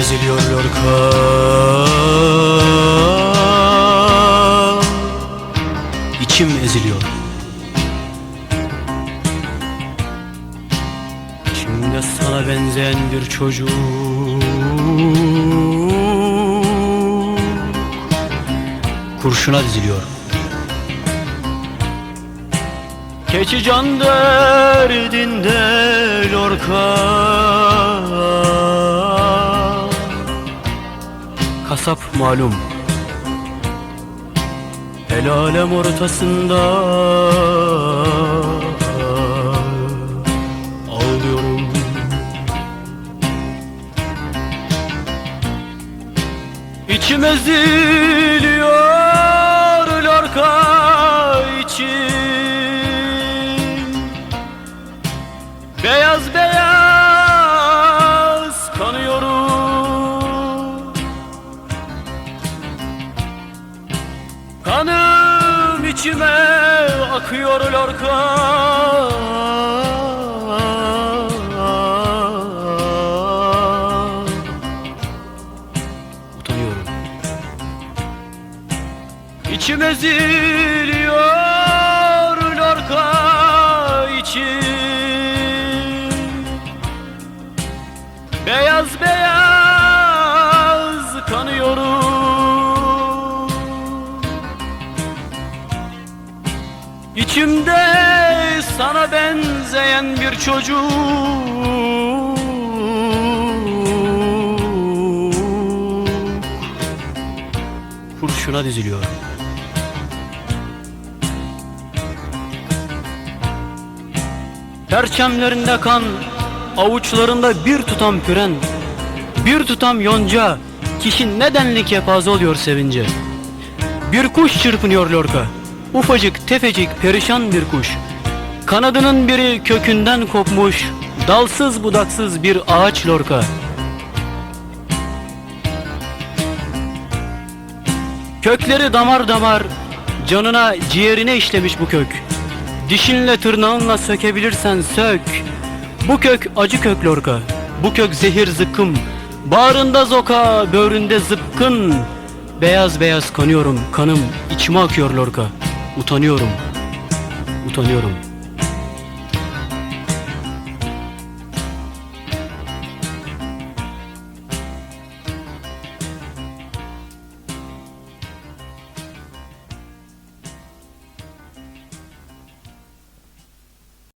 eziliyor Lorca İçim eziliyor. İçimde sana benzeyen bir çocuk? Kurşuna diziliyor. Keçi can derdinde Lorca Kasap malum. El alem ortasında Ağlıyorum. İçim eziliyor lorka için. Beyaz Kanım içime akıyor lorka. Utanıyorum. İçim eziliyor lorka için. Beyaz beyaz İçimde sana benzeyen bir çocuk. Kurşuna diziliyor. Perçemlerinde kan, avuçlarında bir tutam püren, bir tutam yonca, kişi nedenli kepaze oluyor sevince. Bir kuş çırpınıyor lorka, ufacık tefecik perişan bir kuş. Kanadının biri kökünden kopmuş, dalsız budaksız bir ağaç lorka. Kökleri damar damar, canına ciğerine işlemiş bu kök. Dişinle tırnağınla sökebilirsen sök. Bu kök acı kök lorka, bu kök zehir zıkkım. Bağrında zoka, böğründe zıpkın. Beyaz beyaz kanıyorum, kanım içime akıyor lorka. Utanıyorum, utanıyorum.